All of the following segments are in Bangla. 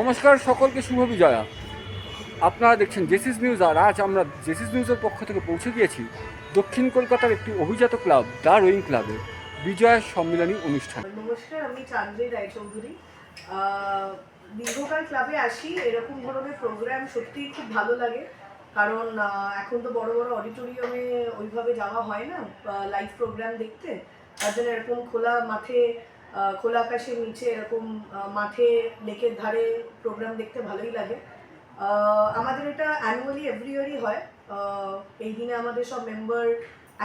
নমস্কার, সকলকে শুভ বিজয়া। আপনারা দেখছেন জেসিস নিউজ, আর আজ আমরা জেসিস নিউজের পক্ষ থেকে পৌঁছে গিয়েছি দক্ষিণ কলকাতার একটি অভিজাত ক্লাব, দ্য রোয়িং ক্লাবে, বিজয়া সম্মিলনী অনুষ্ঠান। নমস্কার, আমি চান্দ্রী রায়চৌধুরী। দীর্ঘকাল ক্লাবে আসি, এরকম ধরনের প্রোগ্রাম সত্যিই খুব ভালো লাগে। কারণ এখন তো বড় বড় অডিটোরিয়ামে ওইভাবে যাওয়া হয় না লাইভ প্রোগ্রাম দেখতে। তার জন্য এরকম খোলা মাঠে খোলা আকাশের নিচে এরকম মাঠে, লেকের ধারে প্রোগ্রাম দেখতে ভালোই লাগে। আমাদের এটা অ্যানুয়ালি এভরি ইয়ারই হয়। এই দিনে আমাদের সব মেম্বার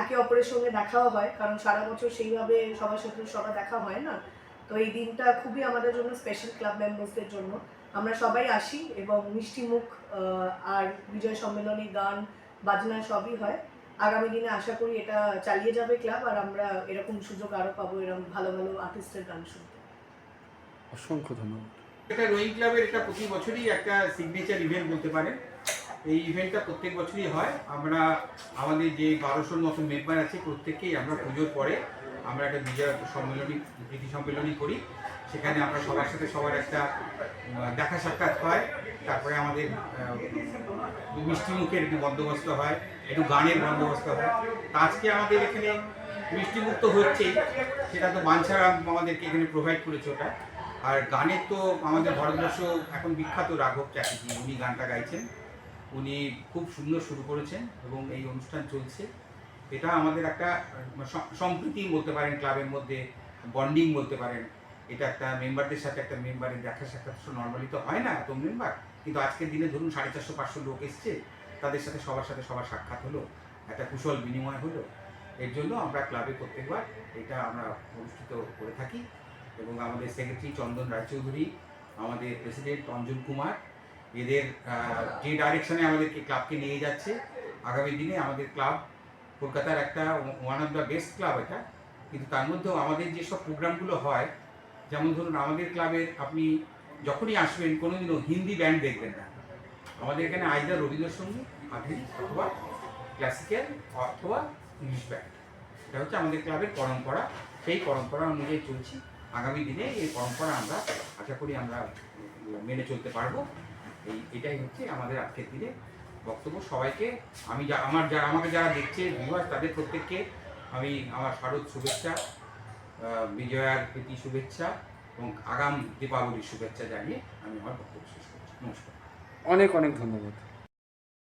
একে অপরের সঙ্গে দেখাও হয়, কারণ সারা বছর সেইভাবে সবার সাথে সবার দেখা হয় না। তো এই দিনটা খুবই আমাদের জন্য স্পেশাল ক্লাব মেম্বার্সদের জন্য। আমরা সবাই আসি এবং মিষ্টি মুখ আর বিজয় সম্মেলনী গান, বাজনা সবই হয়। আগামী দিনে আশা করি এটা চালিয়ে যাবে ক্লাব আর আমরা এরকম সুযোগ আরও পাবো এরকম ভালো ভালো আর্টিস্টের গান শুনতে। অসংখ্য ধন্যবাদ। এটা রোয়িং ক্লাবের এটা প্রতি বছরই একটা সিগনেচার ইভেন্ট বলতে পারেন। এই ইভেন্টটা প্রত্যেক বছরই হয়। আমরা আমাদের যে বারোশোর মতো মেম্বার আছে প্রত্যেকেই আমরা পুজোর পরে আমরা একটা বিজয় সম্মেলনী প্রীতি সম্মেলনী করি। সেখানে আমরা সবার সাথে সবার একটা দেখা সাক্ষাৎ হয়। তারপরে আমাদের মিষ্টি মুখের একটু বন্দোবস্ত হয়, একটু গানের বন্দোবস্ত হয়। তা আজকে আমাদের এখানে মিষ্টি মুখ তো হচ্ছেই, সেটা তো বাঞ্ছারাম আমাদেরকে এখানে প্রোভাইড করেছে ওটা। আর গানের তো আমাদের ভারতবর্ষ এখন বিখ্যাত রাঘব চ্যাটার্জি, উনি গানটা গাইছেন। উনি খুব সুন্দর শুরু করেছেন এবং এই অনুষ্ঠান চলছে। এটা আমাদের একটা সম্প্রীতি বলতে পারেন, ক্লাবের মধ্যে বন্ডিং বলতে পারেন। এটা একটা মেম্বারদের সাথে একটা মেম্বারের দেখা সাক্ষাৎ নর্মালি তো হয় না এত মেম্বার। কিন্তু আজকের দিনে ধরুন সাড়ে চারশো, পাঁচশো লোক এসছে, তাদের সাথে সবার সাথে সবার সাক্ষাৎ হলো, একটা কুশল বিনিময় হলো। এর জন্য আমরা ক্লাবে প্রত্যেকবার এটা আমরা অনুষ্ঠিত করে থাকি এবং আমাদের সেক্রেটারি চন্দন রায়চৌধুরী, আমাদের প্রেসিডেন্ট অঞ্জন কুমার, এদের যে ডাইরেকশনে আমাদেরকে ক্লাবকে নিয়ে যাচ্ছে, আগামী দিনে আমাদের ক্লাব কলকাতার একটা one of the best club এটা। কিন্তু তার মধ্যেও আমাদের যেসব প্রোগ্রামগুলো হয়, যেমন ধরুন আমাদের ক্লাবের আপনি যখনই আসবেন, কোনোদিনও হিন্দি ব্যান্ড দেখবেন না। আমাদের এখানে আইদার রবীন্দ্রসঙ্গীত, আধুনিক অথবা ক্লাসিক্যাল অথবা ইংলিশ ব্যান্ড এটা হচ্ছে আমাদের ক্লাবের পরম্পরা। সেই পরম্পরা অনুযায়ী চলছি। আগামী দিনে এই পরম্পরা আমরা আশা করি আমরা মেনে চলতে পারব। এই, এটাই হচ্ছে আমাদের আজকের দিনে বক্তব্য সবাইকে, আমি যা, আমার যা, আমাকে যারা দেখছে ভিউয়ার তাদের প্রত্যেককে আমি আমার শারদ শুভেচ্ছা বিজয়ার প্রীতি শুভেচ্ছা এবং আগাম দীপাবলির শুভেচ্ছা জানিয়ে আমি আমার বক্তব্য শেষ করছি। নমস্কার। অনেক অনেক ধন্যবাদ।